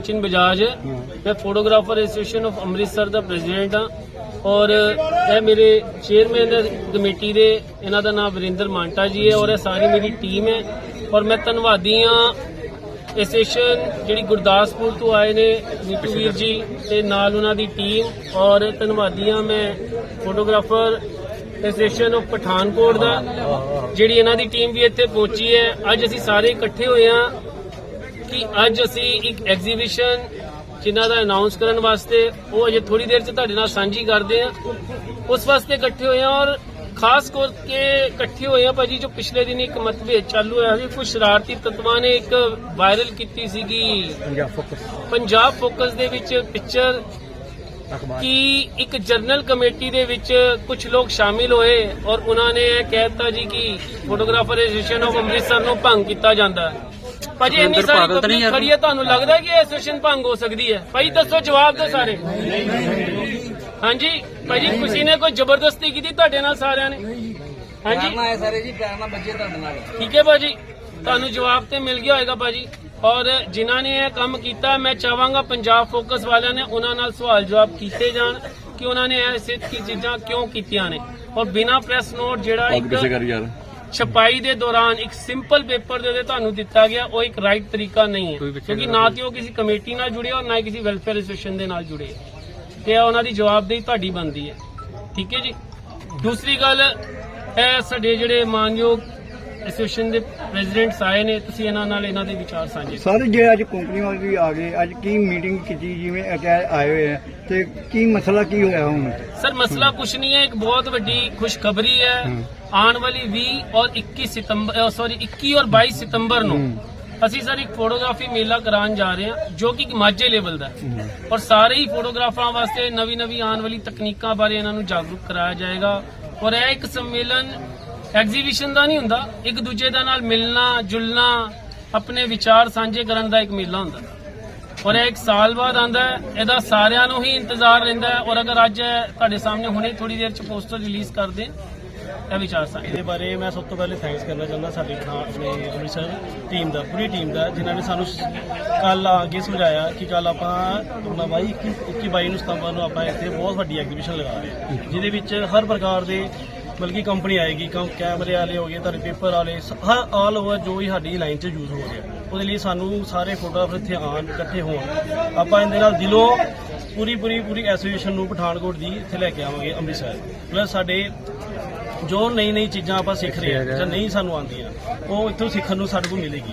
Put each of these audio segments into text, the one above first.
ਸਚਿਨ ਬਜਾਜ, ਮੈਂ photographer association of Amritsar ਦਾ president ਹਾਂ ਔਰ ਇਹ ਮੇਰੇ ਚੇਅਰਮੈਨ ਕਮੇਟੀ ਦੇ, ਇਹਨਾਂ ਦਾ ਨਾਮ ਵਰਿੰਦਰ ਮਾਂਟਾ ਜੀ ਹੈ ਔਰ ਇਹ ਸਾਰੀ ਮੇਰੀ ਟੀਮ ਹੈ ਔਰ ਮੈਂ ਧੰਨਵਾਦੀ ਹਾਂ ਐਸੋਸੀਏਸ਼ਨ ਜਿਹੜੀ ਗੁਰਦਾਸਪੁਰ ਤੋਂ ਆਏ ਨੇ ਨੀਤੂ ਵੀਰ ਜੀ ਤੇ ਨਾਲ ਉਹਨਾਂ ਦੀ ਟੀਮ ਔਰ ਧੰਨਵਾਦੀ ਹਾਂ ਮੈਂ ਫੋਟੋਗ੍ਰਾਫਰ ਐਸੋਸੀਏਸ਼ਨ ਆਫ ਪਠਾਨਕੋਟ ਦਾ, ਜਿਹੜੀ ਇਹਨਾਂ ਦੀ ਟੀਮ ਵੀ ਇੱਥੇ ਪਹੁੰਚੀ ਹੈ। ਅੱਜ ਅਸੀਂ ਸਾਰੇ ਇਕੱਠੇ ਹੋਏ ਹਾਂ ਕਿ ਅੱਜ ਅਸੀਂ ਇੱਕ ਐਗਜ਼ੀਬਿਸ਼ਨ ਜਿਨ੍ਹਾਂ ਦਾ ਅਨਾਉਂਸ ਕਰਨ ਵਾਸਤੇ ਉਹ ਅਜੇ ਥੋੜੀ ਦੇਰ 'ਚ ਤੁਹਾਡੇ ਨਾਲ ਸਾਂਝੀ ਕਰਦੇ ਹਾਂ। ਉਸ ਵਾਸਤੇ ਇਕੱਠੇ ਹੋਏ ਹਾਂ ਔਰ ਖਾਸ ਕਰਕੇ ਇਕੱਠੇ ਹੋਏ ਹਾਂ ਭਾਜੀ ਜੋ ਪਿਛਲੇ ਦਿਨ ਇੱਕ ਮਤਭੇਦ ਚਾਲੂ ਹੋਇਆ ਸੀ ਕੁਝ ਸ਼ਰਾਰਤੀ ਤੱਤਵਾਂ ਨੇ ਇੱਕ ਵਾਇਰਲ ਕੀਤੀ ਸੀਗੀ। ਪੰਜਾਬ ਫੋਕਸ ਪੰਜਾਬ ਫੋਕਸ ਦੇ ਵਿੱਚ ਪਿਕਚਰ ਕਿ ਇੱਕ ਜਰਨਲ ਕਮੇਟੀ ਦੇ ਵਿੱਚ ਕੁਝ ਲੋਕ ਸ਼ਾਮਿਲ ਹੋਏ ਔਰ ਉਹਨਾਂ ਨੇ ਇਹ ਕਹਿ ਦਿੱਤਾ ਜੀ ਕਿ ਫੋਟੋਗ੍ਰਾਫਰ ਐਸੋਸੀਏਸ਼ਨ ਆਫ ਅੰਮ੍ਰਿਤਸਰ ਨੂੰ ਭੰਗ ਕੀਤਾ ਜਾਂਦਾ ਹੈ। ਭਾਜੀ ਇੰਨੀ ਸਾਰੀ ਪਬਲਿਕ? ਖੜੀ ਹੈ ਤੁਹਾਨੂੰ ਲੱਗਦਾ ਕਿ ਇਹ ਐਸੋਸੀਏਸ਼ਨ ਭੰਗ ਹੋ ਸਕਦੀ ਹੈ? ਭਾਈ ਦੱਸੋ ਜਵਾਬ ਦਿਓ ਸਾਰੇ। ਹਾਂਜੀ ਭਾਜੀ ਕਿਸੇ ਨੇ ਕੋਈ ਜ਼ਬਰਦਸਤੀ ਕੀਤੀ ਤੁਹਾਡੇ ਨਾਲ ਸਾਰਿਆਂ ਨੇ? ਹਾਂਜੀ। ਆਏ ਸਾਰੇ ਜੀ ਪਿਆਰ ਨਾਲ ਬੱਜੇ ਤੁਹਾਡੇ ਨਾਲ। ਠੀਕ ਹੈ ਭਾਜੀ ਤੁਹਾਨੂੰ ਜਵਾਬ ਤੇ ਮਿਲ ਗਿਆ ਹੋਏਗਾ ਭਾਜੀ। ਔਰ ਜਿਨ੍ਹਾਂ ਨੇ ਇਹ ਕੰਮ ਕੀਤਾ ਮੈਂ ਚਾਹਾਂਗਾ ਪੰਜਾਬ ਫੋਕਸ ਵਾਲਿਆਂ ਨੇ ਉਹਨਾਂ ਨਾਲ ਸਵਾਲ ਜਵਾਬ ਕੀਤੇ ਜਾਣ ਕਿ ਉਹਨਾਂ ਨੇ ਐਸੇ ਕੀ ਚੀਜ਼ਾਂ ਕਿਉਂ ਕੀਤੀਆਂ ਨੇ। ਔਰ ਬਿਨਾ ਪ੍ਰੈਸ ਨੋਟ ਜਿਹੜਾ ਇੱਕ ਯਾਰ। ਛਪਾਈ ਦੇ ਦੌਰਾਨ ਇੱਕ ਸਿੰਪਲ ਪੇਪਰ ਦੇ ਤੁਹਾਨੂੰ ਦਿੱਤਾ ਗਿਆ ਉਹ ਇੱਕ ਰਾਈਟ ਤਰੀਕਾ ਨਹੀਂ ਹੈ। ਕਿਉਂਕਿ ਨਾ ਤੇ ਉਹ ਕਿਸੇ ਕਮੇਟੀ ਨਾਲ ਜੁੜੇ ਔਰ ਨਾ ਹੀ ਕਿਸੇ ਵੈਲਫੇਅਰ ਐਸੋਸੀਏਸ਼ਨ ਦੇ ਨਾਲ ਜੁੜੇ ਤੇ ਉਹਨਾਂ ਦੀ ਜਵਾਬਦੇਹੀ ਤੁਹਾਡੀ ਬਣਦੀ ਹੈ। ਠੀਕ ਹੈ ਜੀ? ਦੂਸਰੀ ਗੱਲ ਇਹ ਸਾਡੇ ਜਿਹੜੇ ਮਾਨਯੋਗ ਐਸੋਸੀਏਸ਼ਨ ਦੇ ਪ੍ਰੈਜ਼ੀਡੈਂਟਸ ਆਏ ਨੇ ਤੁਸੀਂ ਇਹਨਾਂ ਨਾਲ ਇਹਨਾਂ ਦੇ ਵਿਚਾਰ ਸਾਂਝੇ। ਸਰ ਜੇ ਅੱਜ ਕੰਪਨੀ ਵਾਲੇ ਵੀ ਆ ਗਏ ਅੱਜ ਕੀ ਮੀਟਿੰਗ ਕੀਤੀ ਜਿਵੇਂ ਕਹਿ ਆਏ ਹੋਏ ਆ ਤੇ ਕੀ ਮਸਲਾ ਕੀ ਹੋਇਆ ਹੁਣ ਸਰ ਮਸਲਾ ਕੁਛ ਨਹੀਂ ਹੈ ਇੱਕ ਬਹੁਤ ਵੱਡੀ ਖੁਸ਼ਖਬਰੀ ਹੈ। ਆਉਣ ਵਾਲੀ 20 ਔਰ 21 ਸਤੰਬਰ ਸੌਰੀ 21 ਔਰ 22 ਸਤੰਬਰ ਨੂੰ। ਅਸੀਂ ਸਰ ਇੱਕ ਫੋਟੋਗ੍ਰਾਫੀ ਮੇਲਾ ਕਰਾਉਣ ਜਾ ਰਹੇ ਹਾਂ ਜੋ ਕਿ ਮਾਝੇ ਲੈਵਲ ਦਾ। ਔਰ ਸਾਰੇ ਹੀ ਫੋਟੋਗ੍ਰਾਫਰਾਂ ਵਾਸਤੇ ਨਵੀਂ ਨਵੀਂ ਆਉਣ ਵਾਲੀ ਤਕਨੀਕਾਂ ਬਾਰੇ ਇਹਨਾਂ ਨੂੰ ਜਾਗਰੂਕ ਕਰਾਇਆ ਜਾਏਗਾ ਔਰ ਇਹ ਇੱਕ ਸੰਮੇਲਨ ਐਗਜ਼ੀਬਿਸ਼ਨ ਦਾ ਨਹੀਂ ਹੁੰਦਾ। ਇੱਕ ਦੂਜੇ ਦਾ ਨਾਲ ਮਿਲਣਾ, ਜੁਲਣਾ, ਆਪਣੇ ਵਿਚਾਰ ਸਾਂਝੇ ਕਰਨ ਦਾ ਇੱਕ ਮੇਲਾ ਹੁੰਦਾ। ਔਰ ਇਹ ਇੱਕ ਸਾਲ ਬਾਅਦ ਆਂਦਾ ਇਹਦਾ ਸਾਰਿਆਂ ਨੂੰ ਹੀ ਇੰਤਜ਼ਾਰ ਰਹਿੰਦਾ ਔਰ ਅਗਰ ਅੱਜ ਤੁਹਾਡੇ ਸਾਹਮਣੇ ਹੁਣੇ ਥੋੜੀ ਦੇਰ ਚ ਪੋਸਟਰ ਰਿਲੀਜ਼ ਕਰ ਦੇਣ, ਇਹ ਵਿਚਾਰ ਸਾਂਝੇ। ਇਹਦੇ ਬਾਰੇ ਮੈਂ ਸਭ ਤੋਂ ਪਹਿਲੇ ਥੈਂਕਸ ਕਰਨਾ ਚਾਹੁੰਦਾ ਸਾਡੀ ਥਾਂ ਆਪਣੇ ਅੰਮ੍ਰਿਤਸਰ ਟੀਮ ਦਾ, ਪੂਰੀ ਟੀਮ ਦਾ, ਜਿਨ੍ਹਾਂ ਨੇ ਸਾਨੂੰ ਕੱਲ ਆ ਕੇ ਸਮਝਾਇਆ ਕਿ ਕੱਲ ਆਪਾਂ ਆਪਣਾ ਬਾਈ 21 22 ਨੂੰ ਸਤੰਬਰ ਨੂੰ ਆਪਾਂ ਇੱਥੇ ਬਹੁਤ ਵੱਡੀ ਐਗਜ਼ੀਬਿਸ਼ਨ ਲਗਾ ਰਹੇ ਹਾਂ। ਜਿਹਦੇ ਵਿੱਚ ਹਰ ਪ੍ਰਕਾਰ ਦੇ ਬਲਕਿ ਕੰਪਨੀ ਆਏਗੀ ਕੰ ਕੈਮਰੇ ਵਾਲੇ ਹੋ ਗਏ, ਤੁਹਾਡੇ ਪੇਪਰ ਵਾਲੇ, ਸ- ਹਰ ਆਲ ਓਵਰ ਜੋ ਵੀ ਸਾਡੀ ਲਾਈਨ 'ਚ ਯੂਜ਼ ਹੋ ਰਿਹਾ। ਉਹਦੇ ਲਈ ਸਾਨੂੰ ਸਾਰੇ ਫੋਟੋਗ੍ਰਾਫਰ ਇੱਥੇ ਆਉਣ, ਇਕੱਠੇ ਹੋਣ। ਆਪਾਂ ਇਹਦੇ ਨਾਲ ਦਿਲੋਂ ਪੂਰੀ ਪੂਰੀ ਪੂਰੀ ਐਸੋਸੀਏਸ਼ਨ ਨੂੰ ਪਠਾਨਕੋਟ ਦੀ ਇੱਥੇ ਲੈ ਕੇ ਆਵਾਂਗੇ, ਅੰਮ੍ਰਿਤਸਰ। ਪਲੱਸ ਸਾਡੇ ਜੋ ਨਈ ਨਈ ਚੀਜ਼ਾਂ ਆਪਾਂ ਸਿੱਖ ਰਹੇ ਹਾਂ, ਜਾਂ ਨਹੀਂ ਸਾਨੂੰ ਆਉਂਦੀਆਂ, ਉਹ ਇੱਥੋਂ ਸਿੱਖਣ ਨੂੰ ਸਾਡੇ ਕੋਲ ਮਿਲੇਗੀ।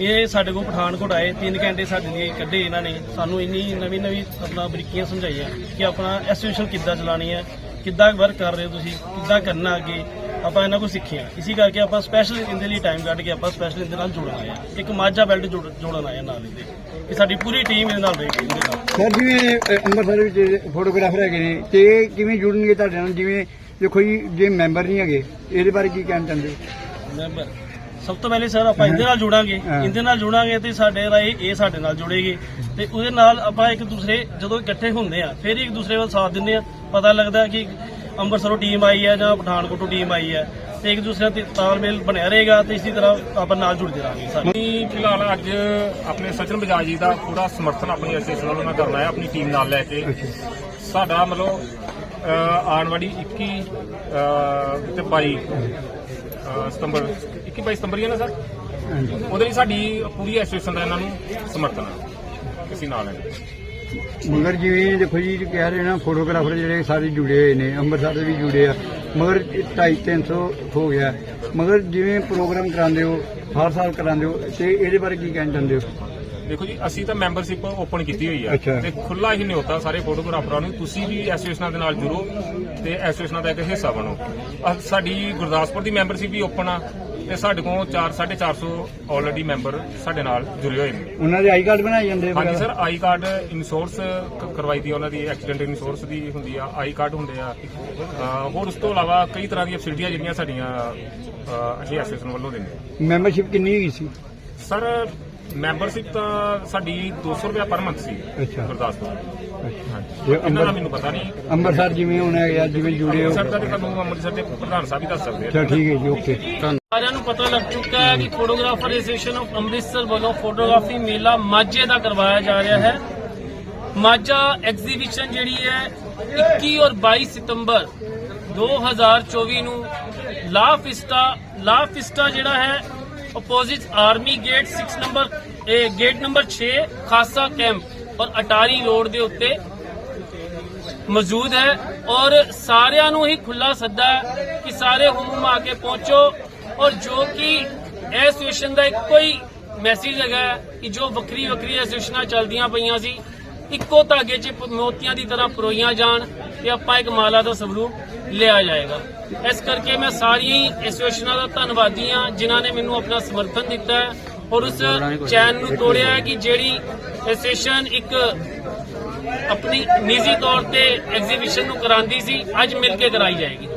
ਇਹ ਸਾਡੇ ਕੋਲ ਪਠਾਨਕੋਟ ਆਏ 3 ਘੰਟੇ ਸਾਡੇ ਲਈ ਕੱਢੇ ਇਹਨਾਂ ਨੇ। ਸਾਨੂੰ ਇੰਨੀ ਨਵੀਂ ਨਵੀਂ ਆਪਣਾ ਬਰੀਕੀਆਂ ਸਮਝਾਈਆਂ ਕਿ ਆਪਣਾ ਐਸੋਸੀਏਸ਼ਨ ਕਿੱਦਾਂ ਚਲਾਉਣੀ ਹੈ ਕਿੱਦਾਂ ਵਰਕ ਕਰ ਰਹੇ ਹੋ ਤੁਸੀਂ? ਕਿੱਦਾਂ ਕਰਨਾ ਅੱਗੇ? ਆਪਾਂ ਇਹਨਾਂ ਕੋਲ ਸਿੱਖਿਆ ਇਸੇ ਕਰਕੇ ਆਪਾਂ ਸਪੈਸ਼ਲ ਇਹਦੇ ਲਈ ਟਾਈਮ ਕੱਢ ਕੇ ਆਪਾਂ ਸਪੈਸ਼ਲ ਇਹਦੇ ਨਾਲ ਜੁੜਨ ਆਏ ਹਾਂ ਇੱਕ ਮਾਝਾ ਬੈਲਟ ਜੋੜ- ਜੋੜਨ ਆਏ ਨਾਲ ਇਹਦੇ। ਕਿ ਸਾਡੀ ਪੂਰੀ ਟੀਮ ਇਹਦੇ ਨਾਲ ਰਹੇਗੀ ਇਹਦੇ ਨਾਲ। ਸਰ ਜਿਵੇਂ ਅੰਮ੍ਰਿਤਸਰ ਵਿੱਚ ਫੋਟੋਗ੍ਰਾਫਰ ਹੈਗੇ ਨੇ ਤੇ ਇਹ ਕਿਵੇਂ ਜੁੜਨਗੇ ਤੁਹਾਡੇ ਨਾਲ? ਜਿਵੇਂ ਦੇਖੋ ਜੀ ਜੇ ਮੈਂਬਰ ਨਹੀਂ ਹੈਗੇ ਇਹਦੇ ਬਾਰੇ ਕੀ ਕਹਿਣਾ ਚਾਹੁੰਦੇ ਹੋ? ਮੈਂਬਰ ਸਭ ਤੋਂ ਪਹਿਲੇ ਸਰ ਆਪਾਂ ਇਹਦੇ ਨਾਲ ਜੁੜਾਂਗੇ। ਇਹਦੇ ਨਾਲ ਜੁੜਾਂਗੇ ਤੇ ਸਾਡੇ ਰਾਏ ਇਹ ਸਾਡੇ ਨਾਲ ਜੁੜੇਗੀ। ਤੇ ਉਹਦੇ ਨਾਲ ਆਪਾਂ ਇੱਕ ਦੂਸਰੇ ਜਦੋਂ ਇਕੱਠੇ ਹੁੰਦੇ ਆ ਫਿਰ ਇੱਕ ਦੂਸਰੇ ਦਾ ਸਾਥ ਦਿੰਦੇ ਆ। ਪਤਾ ਲੱਗਦਾ ਕਿ ਅੰਮ੍ਰਿਤਸਰੋਂ ਟੀਮ ਆਈ ਹੈ ਜਾਂ ਪਠਾਨਕੋਟੋਂ ਟੀਮ ਆਈ ਹੈ ਤੇ ਇੱਕ ਦੂਸਰੇ ਦਾ ਤਾਲਮੇਲ ਬਣਿਆ ਰਹੇਗਾ ਤੇ ਇਸੇ ਤਰ੍ਹਾਂ ਆਪਾਂ ਨਾਲ ਜੁੜਦੇ ਰਹਾਂਗੇ ਸਾਡੇ ਫਿਲਹਾਲ ਅੱਜ ਆਪਣੇ ਸਚਨ ਬਜਾਜ ਜੀ ਦਾ ਪੂਰਾ ਸਮਰਥਨ ਆਪਣੀ ਐਸੋਸੀਏਸ਼ਨ ਵੱਲੋਂ ਮੈਂ ਕਰਨਾ ਹੈ ਆਪਣੀ ਟੀਮ ਨਾਲ ਲੈ ਕੇ। ਸਾਡਾ ਮਤਲਬ ਆਉਣ ਵਾਲੀ 21 ਅਹ, ਤੇ 22 ਅਹ, ਸਤੰਬਰ 21 22 ਸਤੰਬਰ ਹੀ ਹੈ ਨਾ ਸਰ ਉਹਦੇ ਲਈ ਸਾਡੀ ਪੂਰੀ ਐਸੋਸੀਏਸ਼ਨ ਦਾ ਇਹਨਾਂ ਨੂੰ ਸਮਰਥਨ ਹੈ ਅਸੀਂ ਨਾਲ ਹੈ ਮਗਰ ਜਿਵੇਂ ਦੇਖੋ ਜੀ ਕਹਿ ਰਹੇ ਨਾ ਫੋਟੋਗ੍ਰਾਫਰ ਜਿਹੜੇ ਸਾਰੇ ਜੁੜੇ ਹੋਏ ਨੇ ਅੰਮ੍ਰਿਤਸਰ ਦੇ ਵੀ ਜੁੜੇ ਆ ਮਗਰ 250 300 ਹੋ ਗਿਆ। ਮਗਰ ਜਿਵੇਂ ਪ੍ਰੋਗਰਾਮ ਕਰਾਉਂਦੇ ਹੋ ਹਰ ਸਾਲ ਕਰਾਉਂਦੇ ਹੋ ਤੇ ਇਹਦੇ ਬਾਰੇ ਕੀ ਕਹਿਣਾ ਚਾਹੁੰਦੇ ਹੋ? ਦੇਖੋ ਜੀ ਅਸੀਂ ਤਾਂ ਮੈਂਬਰਸ਼ਿਪ ਓਪਨ ਕੀਤੀ ਹੋਈ ਅੱਛਾ। ਤੇ ਖੁੱਲਾ ਹੀ ਨਿਯੋਤਾ ਸਾਰੇ ਫੋਟੋਗ੍ਰਾਫਰਾਂ ਨੂੰ। ਤੁਸੀਂ ਵੀ ਐਸੋਸੀਏਸ਼ਨਾਂ ਦੇ ਨਾਲ ਜੁੜੋ ਤੇ ਐਸੋਸੀਏਸ਼ਨਾਂ ਦਾ ਇੱਕ ਹਿੱਸਾ ਬਣੋ। ਅਹ ਸਾਡੀ ਗੁਰਦਾਸਪੁਰ ਦੀ ਮੈਂਬਰਸ਼ਿਪ ਵੀ ਓਪਨ ਆ ਤੇ ਸਾਡੇ ਕੋਲ 4 450 ਆਲਰੇਡੀ ਮੈਂਬਰ ਸਾਡੇ ਨਾਲ ਜੁੜੇ ਹੋਏ ਨੇ। ਉਹਨਾਂ ਦੇ ਆਈ ਕਾਰਡ ਬਣਾਏ ਜਾਂਦੇ ਹਾਂਜੀ ਵਗੈਰਾ? ਸਰ ਆਈ ਕਾਰਡ ਇੰਸ਼ੋਰੈਂਸ ਕ- ਕਰਵਾਈ ਦੀ ਉਹਨਾਂ ਦੀ ਐਕਸੀਡੈਂਟ ਇੰਸ਼ੋਰੈਂਸ ਦੀ ਹੁੰਦੀ ਆ ਆਈ ਕਾਰਡ ਹੁੰਦੇ ਆ। ਅਹ ਹੋਰ ਉਸ ਤੋਂ ਇਲਾਵਾ ਕਈ ਤਰ੍ਹਾਂ ਦੀਆਂ ਫੈਸਿਲਿਟੀਆਂ ਜਿਹੜੀਆਂ ਸਾਡੀਆਂ ਅਹ, ਅਸੀਂ ਐਸੋਸੀਏਸ਼ਨ ਵੱਲੋਂ ਦਿੰਦੇ ਆ। ਮੈਂਬਰਸ਼ਿਪ ਕਿੰਨੀ ਹੈਗੀ ਸੀ? ਸਰ ਮੈਂਬਰਸ਼ਿਪ ਤਾਂ ਸਾਡੀ 200 ਰੁਪਏ ਪਰ ਮੰਥ ਸੀ ਅੱਛਾ। ਗੁਰਦਾਸਪੁਰ। ਤੇ ਇਹਨਾਂ ਦਾ ਮੈਨੂੰ ਪਤਾ ਨਹੀਂ। ਅੰਮ੍ਰਿਤਸਰ ਜਿਵੇਂ ਹੁਣ ਹੈਗਾ ਜਿਵੇਂ ਜੁੜੇ ਹੋ। ਅੰਮ੍ਰਿਤਸਰ ਦਾ ਤੇ ਤੁਹਾਨੂੰ ਅੰਮ੍ਰਿਤਸਰ ਦੇ ਪ੍ਰਧਾਨ ਸਾਹਿਬ ਹੀ ਦੱਸ ਸਕਦੇ ਆ। ਚਲ ਠੀਕ ਹੈ ਜੀ ਓਕੇ। ਸਾਰਿਆਂ ਨੂੰ ਪਤਾ ਲੱਗ ਚੁੱਕਾ ਹੈ ਕਿ ਫੋਟੋਗ੍ਰਾਫਰ ਐਸੋਸੀਏਸ਼ਨ ਆਫ ਅੰਮ੍ਰਿਤਸਰ ਵੱਲੋਂ ਫੋਟੋਗ੍ਰਾਫੀ ਮੇਲਾ ਮਾਝੇ ਦਾ ਕਰਵਾਇਆ ਜਾ ਰਿਹਾ ਹੈ। ਮਾਝਾ ਐਗਜ਼ੀਬਿਸ਼ਨ ਜਿਹੜੀ ਹੈ 21 ਔਰ 22 ਸਤੰਬਰ 2024 ਨੂੰ ਲਾ ਫਿਸਟਾ ਲਾ ਫਿਸਟਾ ਜਿਹੜਾ ਹੈ ਆਪੋਜ਼ਿਟ ਆਰਮੀ ਗੇਟ 6 ਨੰਬਰ ਇਹ ਗੇਟ ਨੰਬਰ 6 ਖਾਸਾ ਕੈਂਪ ਔਰ ਅਟਾਰੀ ਰੋਡ ਦੇ ਉੱਤੇ ਮੌਜੂਦ ਹੈ ਔਰ ਸਾਰਿਆਂ ਨੂੰ ਹੀ ਖੁੱਲਾ ਸੱਦਾ ਹੈ ਕਿ ਸਾਰੇ ਹੁਮ ਆ ਕੇ ਪਹੁੰਚੋ ਔਰ ਜੋ ਕਿ ਇਹ ਐਸੋਸੀਏਸ਼ਨ ਦਾ ਇੱਕੋ ਹੀ ਮੈਸੇਜ ਹੈਗਾ ਕਿ ਜੋ ਵੱਖਰੀ ਵੱਖਰੀ ਐਸੋਸੀਏਸ਼ਨਾਂ ਚੱਲਦੀਆਂ ਪਈਆਂ ਸੀ ਇੱਕੋ ਧਾਗੇ 'ਚ ਮੋਤੀਆਂ ਦੀ ਤਰ੍ਹਾਂ ਪਰੋਈਆਂ ਜਾਣ ਤੇ ਆਪਾਂ ਇੱਕ ਮਾਲਾ ਦਾ ਸਵਰੂਪ ਲਿਆ ਜਾਏਗਾ। ਇਸ ਕਰਕੇ ਮੈਂ ਸਾਰੀਆਂ ਹੀ ਐਸੋਸੀਏਸ਼ਨਾਂ ਦਾ ਧੰਨਵਾਦੀ ਹਾਂ ਜਿਨ੍ਹਾਂ ਨੇ ਮੈਨੂੰ ਆਪਣਾ ਸਮਰਥਨ ਦਿੱਤਾ ਹੈ ਔਰ ਉਸ ਚੈਨ ਨੂੰ ਤੋੜਿਆ ਹੈ ਕਿ ਜਿਹੜੀ ਐਸੋਸੀਏਸ਼ਨ ਇੱਕ ਆਪਣੀ ਨਿੱਜੀ ਤੌਰ ਤੇ ਐਗਜ਼ੀਬਿਸ਼ਨ ਨੂੰ ਕਰਾਂਦੀ ਸੀ ਅੱਜ ਮਿਲ ਕੇ ਕਰਾਈ ਜਾਏਗੀ।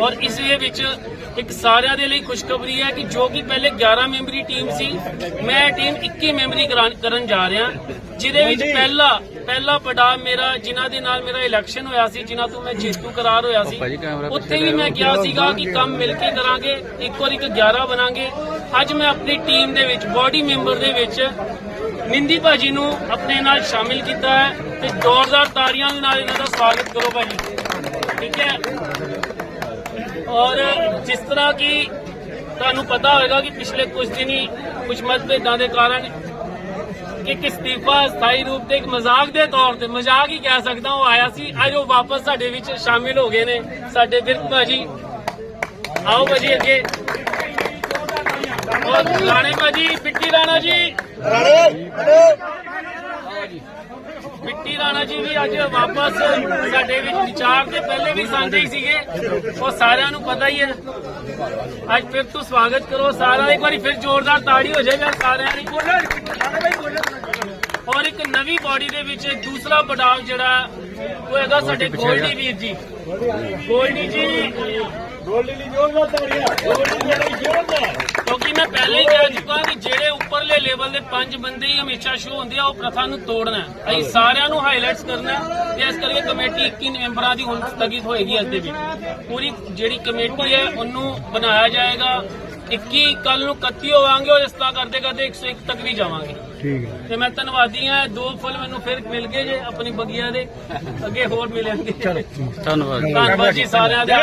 ਔਰ ਇਸ ਦੇ ਵਿੱਚ ਇੱਕ ਸਾਰਿਆਂ ਦੇ ਲਈ ਖੁਸ਼ਖਬਰੀ ਹੈ ਕਿ ਜੋ ਕਿ ਪਹਿਲੇ 11 ਮੈਂਬਰੀ ਟੀਮ ਸੀ ਮੈਂ ਟੀਮ 21 ਮੈਂਬਰੀ ਕਰਾਂ- ਕਰਨ ਜਾ ਰਿਹਾ ਜਿਹਦੇ ਵਿੱਚ ਪਹਿਲਾ ਪਹਿਲਾ ਪੜਾਅ ਮੇਰਾ ਜਿਨ੍ਹਾਂ ਦੇ ਨਾਲ ਮੇਰਾ ਇਲੈਕਸ਼ਨ ਹੋਇਆ ਸੀ ਜਿਨ੍ਹਾਂ ਤੋਂ ਮੈਂ ਜੇਤੂ ਕਰਾਰ ਹੋਇਆ ਸੀ ਉੱਥੇ ਵੀ ਮੈਂ ਕਿਹਾ ਸੀਗਾ ਕਿ ਕੰਮ ਮਿਲ ਕੇ ਕਰਾਂਗੇ ਇੱਕ ਔਰ ਇੱਕ 11 ਬਣਾਂਗੇ। ਅੱਜ ਮੈਂ ਆਪਣੀ ਟੀਮ ਦੇ ਵਿੱਚ ਬਾਡੀ ਮੈਂਬਰ ਦੇ ਵਿੱਚ ਨਿੰਦੀ ਭਾਜੀ ਨੂੰ ਆਪਣੇ ਨਾਲ ਸ਼ਾਮਿਲ ਕੀਤਾ ਹੈ ਤੇ ਜ਼ੋਰਦਾਰ ਤਾੜੀਆਂ ਦੇ ਨਾਲ ਇਹਨਾਂ ਦਾ ਸਵਾਗਤ ਕਰੋ ਭਾਜੀ। ਠੀਕ ਹੈ? ਔਰ ਜਿਸ ਤਰ੍ਹਾਂ ਕਿ ਤੁਹਾਨੂੰ ਪਤਾ ਹੋਵੇਗਾ ਕਿ ਪਿਛਲੇ ਕੁਝ ਦਿਨੀ ਕੁਝ ਮਤਭੇਦਾਂ ਦੇ ਕਾਰਨ ਇੱਕ ਇਸਤੀਫਾ ਸਥਾਈ ਰੂਪ ਤੇ ਇੱਕ ਮਜ਼ਾਕ ਦੇ ਤੌਰ ਤੇ ਮਜ਼ਾਕ ਹੀ ਕਹਿ ਸਕਦਾ ਉਹ ਆਇਆ ਸੀ। ਅੱਜ ਉਹ ਵਾਪਸ ਸਾਡੇ ਵਿੱਚ ਸ਼ਾਮਿਲ ਹੋ ਗਏ ਨੇ। ਸਾਡੇ ਬਿਰਕ ਭਾਜੀ ਆਓ ਭਾਜੀ ਅੱਗੇ। ਔਰ ਰਾਣੇ ਭਾਜੀ ਪਿੱਟੀ ਰਾਣਾ ਜੀ। ਮਿੱਟੀ ਰਾਣਾ। ਜੀ ਵੀ ਅੱਜ ਵਾਪਸ ਸਾਡੇ ਵਿੱਚ ਵਿਚਾਰ ਤੇ ਪਹਿਲੇ ਵੀ ਸਾਂਝੇ ਹੀ ਸੀਗੇ। ਉਹ ਸਾਰਿਆਂ ਨੂੰ ਪਤਾ ਹੀ ਹੈ। ਅੱਜ ਫਿਰ ਤੋਂ ਸਵਾਗਤ ਕਰੋ। ਸਾਰਾ ਇੱਕ ਵਾਰੀ ਫਿਰ ਜ਼ੋਰਦਾਰ ਤਾੜੀ ਹੋ ਜਾਏਗਾ। ਸਾਰਿਆਂ ਦੀ ਔਰ ਇੱਕ ਨਵੀਂ ਬਾਡੀ ਦੇ ਵਿੱਚ ਇੱਕ ਦੂਸਰਾ ਪੜਾਅ ਜਿਹੜਾ ਉਹ ਹੈਗਾ ਸਾਡੇ ਗੋਲਡੀ ਵੀਰ ਜੀ। ਗੋਲਡੀ ਜੀ ਕਿਉਂਕਿ ਮੈਂ ਪਹਿਲੇ ਹੀ ਕਹਿ ਚੁੱਕਾ ਕਿ ਜਿਹੜੇ ਉੱਪਰਲੇ ਲੈਵਲ ਦੇ ਪੰਜ ਬੰਦੇ ਹੀ ਹਮੇਸ਼ਾ ਸ਼ੋ ਹੁੰਦੇ ਆ ਉਹ ਪ੍ਰਥਾ ਨੂੰ ਤੋੜਨਾ ਹੈ। ਅਸੀਂ ਸਾਰਿਆਂ ਨੂੰ ਹਾਈਲਾਈਟਸ ਕਰਨਾ ਤੇ ਇਸ ਕਰਕੇ ਕਮੇਟੀ 21 ਮੈਂਬਰਾਂ ਦੀ ਹੁਣ ਸਥਗਿਤ ਹੋਏਗੀ ਇਸ ਦੇ ਵਿੱਚ ਪੂਰੀ ਜਿਹੜੀ ਕਮੇਟੀ ਹੈ ਉਹਨੂੰ ਬਣਾਇਆ ਜਾਏਗਾ। 21 ਕੱਲ ਨੂੰ 31 ਹੋਵਾਂਗੇ ਔਰ ਇਸ ਤਰ੍ਹਾਂ ਕਰਦੇ ਕਰਦੇ 101 ਤੱਕ ਵੀ ਜਾਵਾਂਗੇ। ਠੀਕ ਹੈ। ਤੇ ਮੈਂ ਧੰਨਵਾਦੀ ਹਾਂ ਇਹ ਦੋ ਫੁੱਲ ਮੈਨੂੰ ਫਿਰ ਮਿਲ ਗਏ ਜੇ ਆਪਣੀ ਬਗੀਆ ਦੇ। ਅੱਗੇ ਹੋਰ ਮਿਲਣਗੇ ਚਲੋ ਧੰਨਵਾਦ। ਜੀ ਸਾਰਿਆਂ ਦਾ।